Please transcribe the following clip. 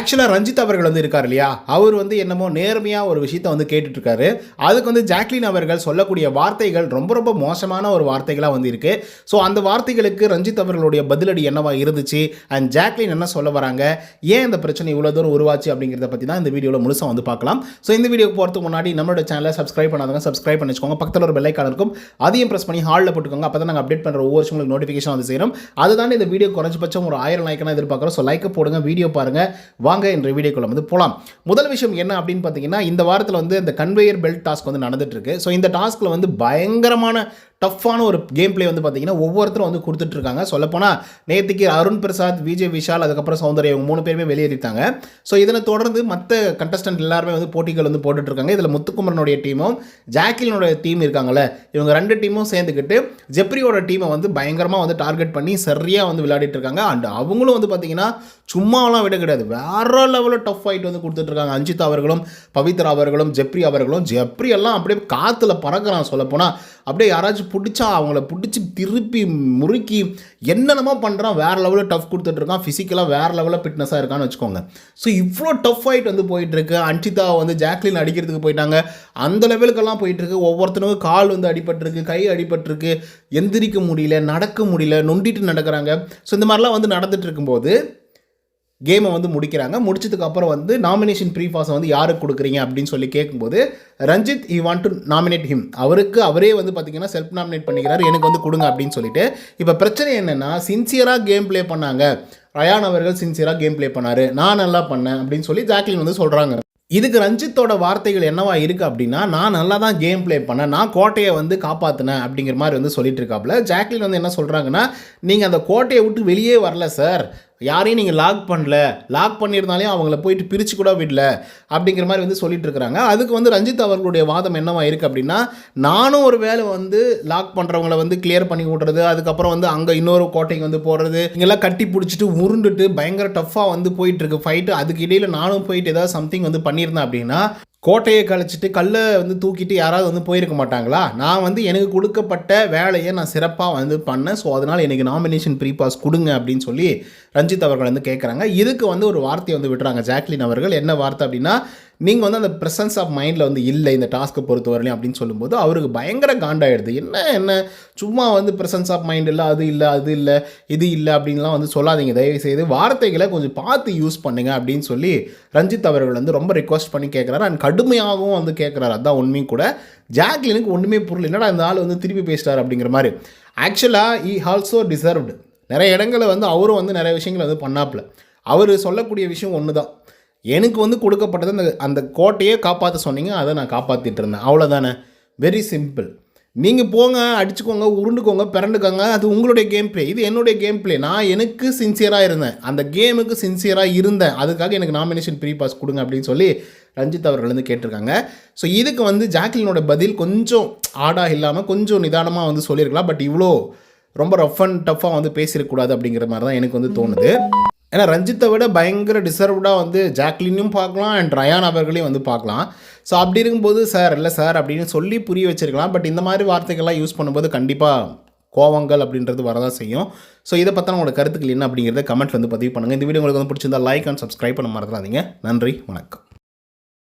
ஆக்சுவலாக ரஞ்சித் அவர்கள் வந்து இருக்கார் இல்லையா? அவர் வந்து என்னமோ நேர்மையாக ஒரு விஷயத்த வந்து கேட்டுட்ருக்காரு. அதுக்கு வந்து ஜாக்லின் அவர்கள் சொல்லக்கூடிய வார்த்தைகள் ரொம்ப ரொம்ப மோசமான ஒரு வார்த்தைகளாக வந்து இருக்கு. ஸோ அந்த வார்த்தைகளுக்கு ரஞ்சித் அவர்களுடைய பதிலடி என்னவா இருந்துச்சு? அண்ட் ஜாக்லின் என்ன சொல்ல வராங்க? ஏன் இந்த பிரச்சனை இவ்வளோ தூரம் உருவாச்சு அப்படிங்கிறத பற்றி தான் இந்த வீடியோவில் முழுசாக வந்து பார்க்கலாம். ஸோ இந்த வீடியோக்கு போகிறதுக்கு முன்னாடி நம்மளோட சேனலை சப்ஸ்கிரைப் பண்ணாதவங்க சப்ஸ்கிரைப் பண்ணி வச்சுக்கோங்க பக்கத்தில் ஒரு பெல்லைக்கான இருக்கும். அதையும் ப்ரெஸ் பண்ணி ஹாலில் போட்டுக்கோங்க. அப்போ தான் நாங்கள் அப்டேட் பண்ணுற ஒவ்வொரு நோட்டிஃபிகேஷன் வந்து செய்கிறோம் அதுதான் இந்த வீடியோ குறைஞ்சபட்சம் ஒரு ஆயிரம் லைக்கெல்லாம் எதிர்பார்க்குறோம். ஸோ லைக்கை போடுங்க வீடியோ பாருங்கள் வாங்க என்ற வீடியோக்குள்ள வந்து போகலாம் முதல் விஷயம் என்ன அப்படின்னு பார்த்தீங்கன்னா இந்த வாரத்தில் வந்து இந்த கன்வேயர் பெல்ட் டாஸ்க் வந்து நடந்துட்டுருக்கு. ஸோ இந்த டாஸ்கில் வந்து பயங்கரமான டஃப்பான ஒரு கேம் ப்ளே வந்து பார்த்தீங்கன்னா ஒவ்வொருத்தரும் வந்து கொடுத்துட்ருக்காங்க சொல்லப்போனால் நேற்றுக்கு அருண் பிரசாத் விஜய் விஷால் அதுக்கப்புறம் சௌந்தர்யா இவங்க மூணு பேருமே வெளியேறிட்டாங்க. ஸோ இதனை தொடர்ந்து மற்ற கண்டஸ்டன்ட் எல்லாருமே வந்து போட்டிகள் வந்து போட்டுட்ருக்காங்க இதில் முத்துக்குமரனுடைய டீமும் ஜாக்கிலினுடைய டீம் இருக்காங்கல்ல இவங்க ரெண்டு டீமும் சேர்ந்துக்கிட்டு ஜெப்ரியோட டீமை வந்து பயங்கரமாக வந்து டார்கெட் பண்ணி சரியாக வந்து விளையாடிட்டு இருக்காங்க அண்ட் அவங்களும் வந்து பார்த்தீங்கன்னா சும்மாலாம் விட கிடையாது வேற லெவலில் டஃப் ஃபைட் வந்து கொடுத்துட்ருக்காங்க. அஞ்சிதா அவர்களும் பவித்ரா அவர்களும் ஜெப்ரி அவர்களும். ஜெப்ரி எல்லாம் அப்படியே காற்றுல பறக்கிறான் சொல்லப்போனால் அப்படியே யாராச்சும் பிடிச்சா அவங்கள பிடிச்சி திருப்பி முறுக்கி என்னென்னமோ பண்ணுறான் வேறு லெவலில் டஃப் கொடுத்துட்ருக்கான். ஃபிசிக்கலாக வேறு லெவலில் ஃபிட்னஸாக இருக்கான்னு வச்சுக்கோங்க. ஸோ இவ்வளோ டஃப் ஃபைட் வந்து போயிட்டுருக்கு அன்ஷிதா வந்து ஜாக்லின் அடிக்கிறதுக்கு போயிட்டாங்க. அந்த லெவலுக்கெல்லாம் போயிட்டுருக்கு ஒவ்வொருத்தனுக்கும் கால் வந்து அடிபட்டிருக்கு கை அடிபட்டிருக்கு. எந்திரிக்க முடியல நடக்க முடியல நொண்டிட்டு நடக்கிறாங்க. ஸோ இந்த மாதிரிலாம் வந்து நடந்துட்டு இருக்கும்போது கேமை வந்து முடிக்கிறாங்க. முடிச்சதுக்கு அப்புறம் வந்து நாமினேஷன் ப்ரீஃபாஸை வந்து யாருக்கு கொடுக்குறீங்க அப்படின்னு சொல்லி கேட்கும்போது Ranjith I want to nominate him அவருக்கு அவரே வந்து பார்த்திங்கன்னா செல்ஃப் நாமினேட் பண்ணிக்கிறார். எனக்கு வந்து கொடுங்க அப்படின்னு சொல்லிட்டு இப்போ பிரச்சனை என்னென்னா சின்சியராக கேம் ப்ளே பண்ணாங்க. ரயான் அவர்கள் சின்சியராக கேம் ப்ளே பண்ணார். நான் நல்லா பண்ணேன் அப்படின்னு சொல்லி ஜாக்லின் வந்து சொல்கிறாங்க இதுக்கு ரஞ்சித்தோட வார்த்தைகள் என்னவா இருக்குது அப்படின்னா நான் நல்லா தான் கேம் ப்ளே பண்ணேன். நான் கோட்டையை வந்து காப்பாற்றினேன் அப்படிங்கிற மாதிரி வந்து சொல்லிட்டு இருக்காப்புல. ஜாக்லின் வந்து என்ன சொல்கிறாங்கன்னா நீங்கள் அந்த கோட்டையை விட்டு வெளியே வரல சார் யாரையும் நீங்கள் லாக் பண்ணல. லாக் பண்ணியிருந்தாலே அவங்கள போயிட்டு பிரித்து கூட விடல அப்படிங்கிற மாதிரி வந்து சொல்லிட்டு இருக்கிறாங்க அதுக்கு வந்து ரஞ்சித் அவர்களுடைய வாதம் என்னவா இருக்குது அப்படின்னா நானும் ஒரு வேலை வந்து லாக் பண்ணுறவங்கள வந்து கிளியர் பண்ணி விட்றது அதுக்கப்புறம் வந்து அங்கே இன்னொரு கோட்டைக்கு வந்து போடுறது இங்கெல்லாம் கட்டி பிடிச்சிட்டு உருண்டுட்டு பயங்கர டஃப்பாக வந்து போயிட்டு இருக்கு ஃபைட்டு அதுக்கு இடையில் நானும் போயிட்டு ஏதாவது சம்திங் வந்து பண்ணியிருந்தேன் அப்படின்னா கோட்டையை கழிச்சிட்டு கல்லை வந்து தூக்கிட்டு யாராவது வந்து போயிருக்க மாட்டாங்களா? நான் வந்து எனக்கு கொடுக்கப்பட்ட வேலையை நான் சிறப்பாக வந்து பண்ணேன். ஸோ அதனால் எனக்கு நாமினேஷன் ப்ரீ பாஸ் கொடுங்க அப்படின்னு சொல்லி ரஞ்சித் அவர்கள் வந்து கேட்குறாங்க இதுக்கு வந்து ஒரு வார்த்தையை வந்து விட்டுறாங்க. ஜாக்லின் அவர்கள். என்ன வார்த்தை அப்படின்னா நீங்கள் வந்து அந்த ப்ரெசன்ஸ் ஆஃப் மைண்டில் வந்து இல்லை இந்த டாஸ்க்கை பொறுத்தவரையிலையும் அப்படின்னு சொல்லும்போது அவருக்கு பயங்கர காண்டாயிடுது. என்ன என்ன? சும்மா வந்து ப்ரெசன்ஸ் ஆஃப் மைண்ட் இல்லை அது இல்லை அது இல்லை இது இல்லை அப்படின்லாம் வந்து சொல்லாதீங்க. தயவுசெய்து வார்த்தைகளை கொஞ்சம் பார்த்து யூஸ் பண்ணுங்கள் அப்படின்னு சொல்லி ரஞ்சித் அவர்கள் வந்து ரொம்ப ரிக்வஸ்ட் பண்ணி கேட்குறாரு அண்ட் கடுமையாகவும் வந்து கேட்குறாரு அதான் உண்மையும் கூட. ஜாக்லினுக்கு ஒன்றுமே பொருள் என்னடா இந்த ஆள் வந்து திருப்பி பேசிட்டார் அப்படிங்கிற மாதிரி. ஆக்சுவலாக ஈ ஆல்சோ டிசர்வ்டு நிறைய இடங்களில் வந்து அவரும் வந்து நிறைய விஷயங்கள் வந்து பண்ணாப்புல. அவர் சொல்லக்கூடிய விஷயம் ஒன்று தான் எனக்கு வந்து கொடுக்கப்பட்டது அந்த அந்த கோட்டையே காப்பாற்ற சொன்னீங்க அதை நான் காப்பாற்றிட்டு இருந்தேன் அவ்வளோதானே வெரி சிம்பிள் நீங்கள் போங்க அடிச்சுக்கோங்க உருண்டுக்கோங்க பிறண்டுக்கோங்க அது உங்களுடைய கேம் ப்ளே இது என்னுடைய கேம் ப்ளே நான் எனக்கு சின்சியராக இருந்தேன். அந்த கேமுக்கு சின்சியராக இருந்தேன். அதுக்காக எனக்கு நாமினேஷன் ப்ரீ பாஸ் கொடுங்க அப்படின்னு சொல்லி ரஞ்சித் அவர்கள் வந்து கேட்டிருக்காங்க. ஸோ இதுக்கு வந்து ஜாக்லினோட பதில் கொஞ்சம் ஆடாக இல்லாமல் கொஞ்சம் நிதானமாக வந்து சொல்லியிருக்கலாம். பட் இவ்வளோ ரொம்ப ரஃப் அண்ட் டஃப்பாக வந்து பேசிடக்கூடாது அப்படிங்கிற மாதிரி தான் எனக்கு வந்து தோணுது. ஏன்னா ரஞ்சித்தை விட பயங்கர டிசர்வ்டாக வந்து ஜாக்லினும் பார்க்கலாம் அண்ட் ரயான் அவர்களையும் வந்து பார்க்கலாம். ஸோ அப்படி இருக்கும்போது சார் இல்லை சார் அப்படின்னு சொல்லி புரிய வச்சிருக்கலாம். பட் இந்த மாதிரி வார்த்தைகள்லாம் யூஸ் பண்ணும்போது கண்டிப்பாக கோவங்கள் அப்படின்றது வரதான் செய்யும். ஸோ இதை பற்றின உங்களோட கருத்துக்கள் என்ன அப்படிங்கிறத கமெண்ட் வந்து பதிவு பண்ணுங்கள் இந்த வீடியோ உங்களுக்கு வந்து பிடிச்சிருந்தா லைக் அண்ட் சப்ஸ்கிரைப் பண்ண மறந்துடாதீங்க. நன்றி வணக்கம்.